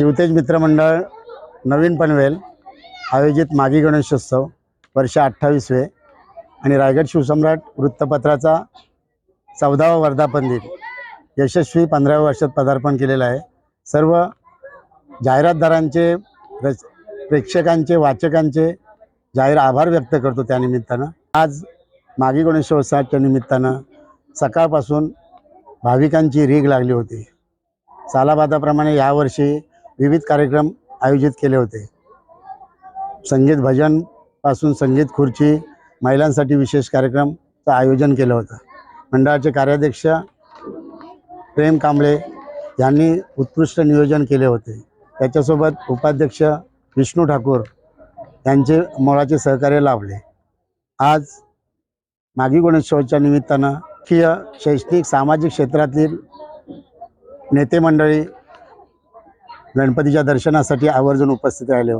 शिवतेज मित्रमंडळ नवीन पनवेल आयोजित मागी गणेशोत्सव वर्ष अठ्ठावीसवे आणि रायगड शिवसम्राट वृत्तपत्राचा चौदावा वर्धापन दिन. यशस्वी पंधराव्या वर्षात पदार्पण केलेलं आहे. सर्व जाहिरातदारांचे रच प्रेक्षकांचे वाचकांचे जाहीर आभार व्यक्त करतो त्यानिमित्तानं आज मागी गणेशोत्सवाच्या निमित्तानं सकाळपासून भाविकांची रीग लागली होती. सालाबादाप्रमाणे यावर्षी विविध कार्यक्रम आयोजित केले होते. संगीत भजनपासून संगीत खुर्ची महिलांसाठी विशेष कार्यक्रमचं आयोजन केलं होतं. मंडळाचे कार्याध्यक्ष प्रेम कांबळे यांनी उत्कृष्ट नियोजन केले होते. त्याच्यासोबत उपाध्यक्ष विष्णू ठाकूर यांचे मोलाचे सहकार्य लाभले. आज मागी गणेशोत्सवाच्या निमित्तानं राजकीय शैक्षणिक सामाजिक क्षेत्रातील नेते मंडळी गणपतीच्या दर्शनासाठी आवर्जून उपस्थित राहिले